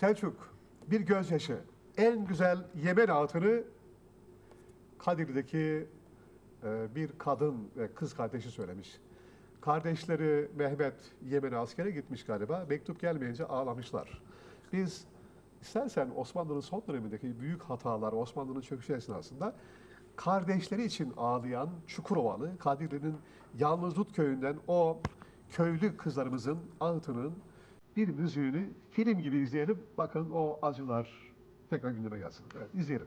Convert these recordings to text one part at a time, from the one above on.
Selçuk, bir gözyaşı. En güzel Yemen hatını Kadir'deki e, bir kadın ve kız kardeşi söylemiş. Kardeşleri Mehmet Yemen'e askere gitmiş galiba. Mektup gelmeyince ağlamışlar. Biz istersen Osmanlı'nın son dönemindeki büyük hatalar, Osmanlı'nın çöküşü esnasında kardeşleri için ağlayan Çukurovalı, Kadirli'nin Yalnızlut köyünden o köylü kızlarımızın ağıtının bir müziğini film gibi izleyelim. Bakın o acılar tekrar gündeme gelsin. Evet, izleyelim.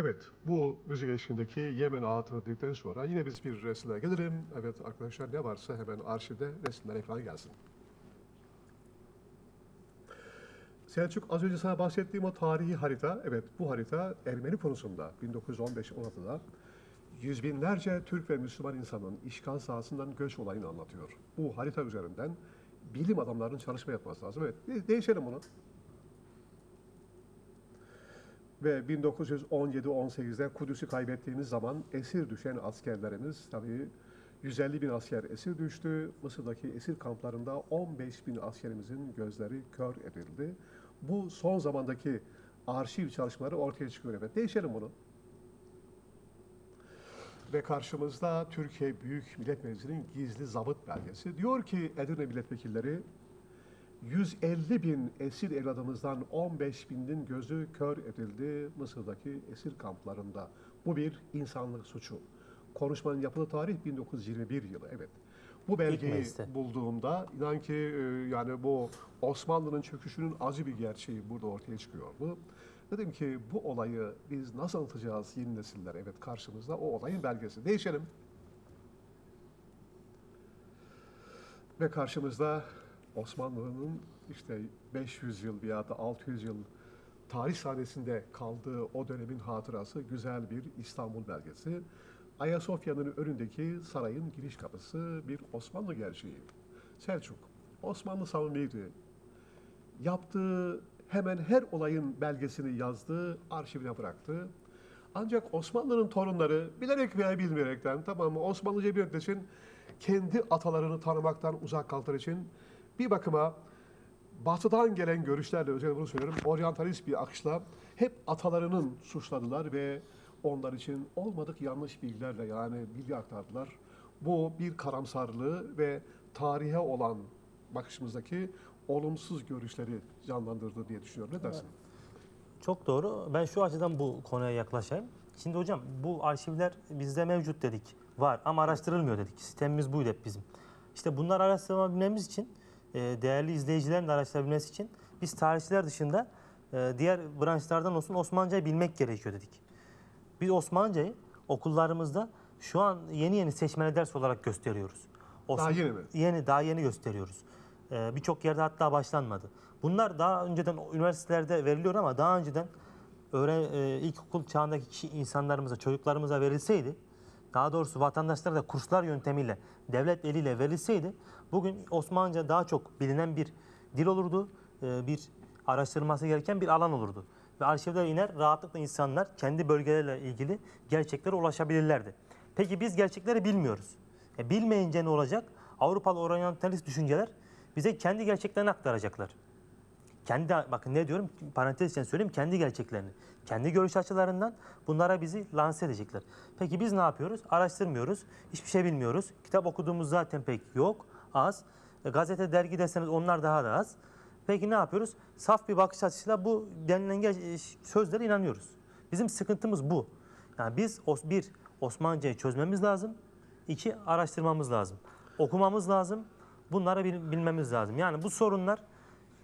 Evet, bu müzik eşliğindeki Yemen ağıtını dedikten sonra yine biz bir resimlere gelirim. Evet arkadaşlar ne varsa hemen arşivde resimler ekrana gelsin. Selçuk az önce sana bahsettiğim o tarihi harita, evet bu harita Ermeni konusunda 1915-16'da yüz binlerce Türk ve Müslüman insanın işgal sahasından göç olayını anlatıyor. Bu harita üzerinden bilim adamlarının çalışma yapması lazım. Evet, de- değişelim bunu. Ve 1917-18'de Kudüs'ü kaybettiğimiz zaman esir düşen askerlerimiz tabii 150 bin asker esir düştü. Mısır'daki esir kamplarında 15 bin askerimizin gözleri kör edildi. Bu son zamandaki arşiv çalışmaları ortaya çıkıyor. Evet, değişelim bunu. Ve karşımızda Türkiye Büyük Millet Meclisi'nin gizli zabıt belgesi. Diyor ki Edirne milletvekilleri 150 bin esir evladımızdan 15 binin gözü kör edildi Mısır'daki esir kamplarında. Bu bir insanlık suçu. Konuşmanın yapıldığı tarih 1921 yılı. Evet. Bu belgeyi bulduğumda inan ki e, yani bu Osmanlı'nın çöküşünün acı bir gerçeği burada ortaya çıkıyordu. Dedim ki bu olayı biz nasıl anlatacağız yeni nesiller? Evet karşımızda o olayın belgesi. Değişelim. Ve karşımızda Osmanlı'nın işte 500 yıl veya da 600 yıl tarih sahnesinde kaldığı o dönemin hatırası güzel bir İstanbul belgesi. Ayasofya'nın önündeki sarayın giriş kapısı bir Osmanlı gerçeği. Selçuk, Osmanlı samimiydi. Yaptığı hemen her olayın belgesini yazdı, arşivine bıraktı. Ancak Osmanlı'nın torunları bilerek veya bilmeyerekten tamam mı Osmanlıca bir için kendi atalarını tanımaktan uzak kaldığı için bir bakıma batıdan gelen görüşlerle özellikle bunu söylüyorum oryantalist bir akışla hep atalarının suçladılar ve onlar için olmadık yanlış bilgilerle yani bilgi aktardılar. Bu bir karamsarlığı ve tarihe olan bakışımızdaki olumsuz görüşleri canlandırdı diye düşünüyorum. Ne dersin? Çok doğru. Ben şu açıdan bu konuya yaklaşayım. Şimdi hocam bu arşivler bizde mevcut dedik. Var ama araştırılmıyor dedik. Sistemimiz buydu hep bizim. İşte bunları araştırabilmemiz için, değerli izleyicilerin de araştırabilmesi için biz tarihçiler dışında e, diğer branşlardan olsun Osmanlıcayı bilmek gerekiyor dedik. Biz Osmanlıcayı okullarımızda şu an yeni yeni seçmeli ders olarak gösteriyoruz. Daha yeni mi? Yeni, daha yeni gösteriyoruz. Ee, Birçok yerde hatta başlanmadı. Bunlar daha önceden üniversitelerde veriliyor ama daha önceden öğren, e, ilkokul çağındaki kişi insanlarımıza, çocuklarımıza verilseydi, daha doğrusu vatandaşlara da kurslar yöntemiyle, devlet eliyle verilseydi, bugün Osmanlıca daha çok bilinen bir dil olurdu, e, bir araştırılması gereken bir alan olurdu. Ve arşivlere iner, rahatlıkla insanlar kendi bölgeleriyle ilgili gerçeklere ulaşabilirlerdi. Peki biz gerçekleri bilmiyoruz. E, bilmeyince ne olacak? Avrupalı oryantalist düşünceler bize kendi gerçeklerini aktaracaklar. Kendi bakın ne diyorum parantez için söyleyeyim kendi gerçeklerini. Kendi görüş açılarından bunlara bizi lanse edecekler. Peki biz ne yapıyoruz? Araştırmıyoruz. Hiçbir şey bilmiyoruz. Kitap okuduğumuz zaten pek yok. Az. E, gazete, dergi deseniz onlar daha da az. Peki ne yapıyoruz? Saf bir bakış açısıyla bu denilen e, sözlere inanıyoruz. Bizim sıkıntımız bu. Yani biz bir Osmanlıcayı çözmemiz lazım. İki araştırmamız lazım. Okumamız lazım. Bunları bil- bilmemiz lazım. Yani bu sorunlar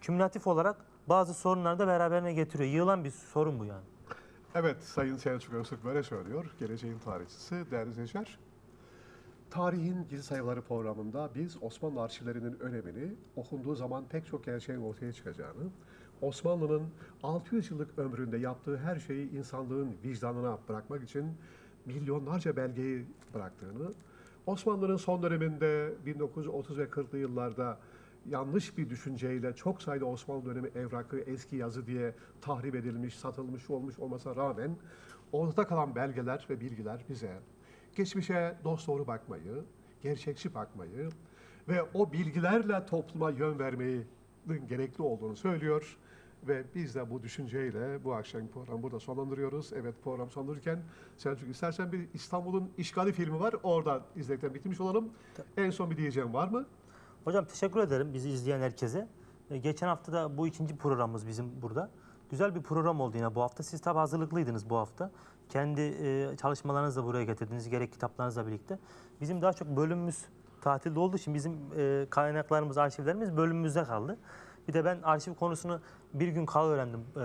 kümülatif olarak bazı sorunları da beraberine getiriyor. Yığılan bir sorun bu yani. Evet, Sayın Selçuk Öztürk böyle söylüyor. Geleceğin tarihçisi, değerli izleyiciler. Tarihin Gizli Sayfaları programında biz Osmanlı arşivlerinin önemini, okunduğu zaman pek çok gerçeğin ortaya çıkacağını, Osmanlı'nın 600 yıllık ömründe yaptığı her şeyi insanlığın vicdanına bırakmak için milyonlarca belgeyi bıraktığını, Osmanlı'nın son döneminde 1930 ve 40'lı yıllarda yanlış bir düşünceyle çok sayıda Osmanlı dönemi evrakı, eski yazı diye tahrip edilmiş, satılmış olmuş olmasına rağmen ortada kalan belgeler ve bilgiler bize geçmişe dosdoğru bakmayı, gerçekçi bakmayı ve o bilgilerle topluma yön vermeyi gerekli olduğunu söylüyor. Ve biz de bu düşünceyle bu akşam programı burada sonlandırıyoruz. Evet program sonlandırırken Selçuk istersen bir İstanbul'un işgali filmi var. Orada izledikten bitirmiş olalım. En son bir diyeceğim var mı? Hocam teşekkür ederim bizi izleyen herkese. E, Geçen hafta da bu ikinci programımız bizim burada. Güzel bir program oldu yine bu hafta. Siz tabi hazırlıklıydınız bu hafta. Kendi e, çalışmalarınızla buraya getirdiniz, gerek kitaplarınızla birlikte. Bizim daha çok bölümümüz tatilde olduğu için bizim e, kaynaklarımız, arşivlerimiz bölümümüzde kaldı. Bir de ben arşiv konusunu bir gün kala öğrendim, e,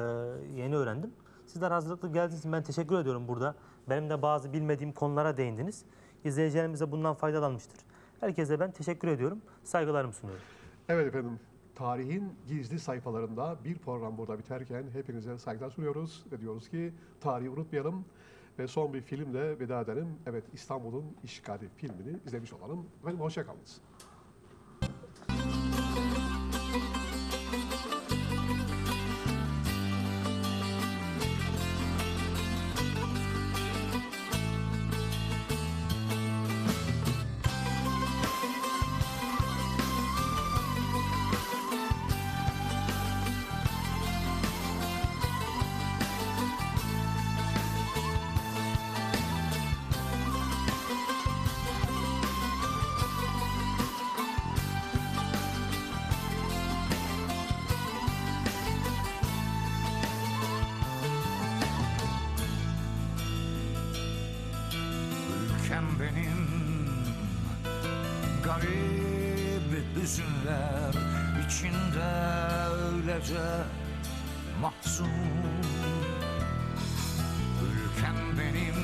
yeni öğrendim. Sizler hazırlıklı geldiğiniz ben teşekkür ediyorum burada. Benim de bazı bilmediğim konulara değindiniz. İzleyicilerimiz de bundan faydalanmıştır. Herkese ben teşekkür ediyorum, saygılarımı sunuyorum. Evet efendim. Tarihin gizli sayfalarında bir program burada biterken hepinize saygılar sunuyoruz ve diyoruz ki tarihi unutmayalım ve son bir filmle veda edelim. Evet İstanbul'un işgali filmini izlemiş olalım. Efendim hoşçakalınız. Öylece mahzun. Ülkem benim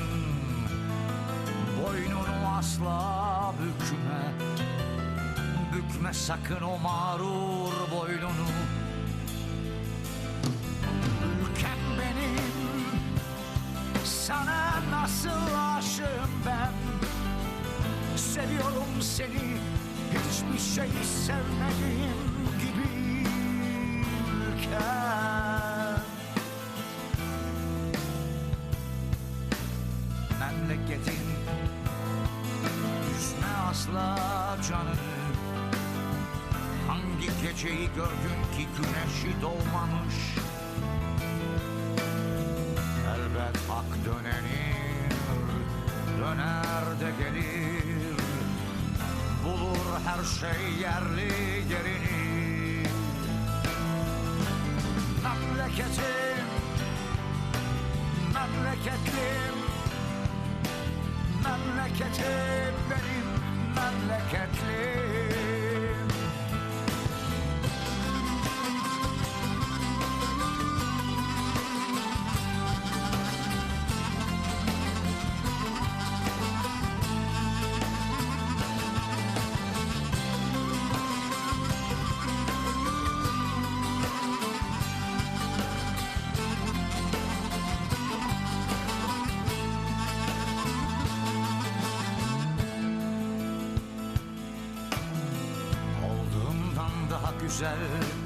Boynunu asla Bükme. Bükme sakın o mağrur boynunu. Ülkem benim sana nasıl aşığım ben? Seviyorum seni hiçbir şey sevmediğim gibi ülkem Memleketin üzme asla canını. Hangi geceyi gördün ki güneşi doğmamış? Elbet hak dönenin döner de gelir. Bulur her şey yerli yerini Memleketim, memleketlim Memleketim benim memleketlim güzel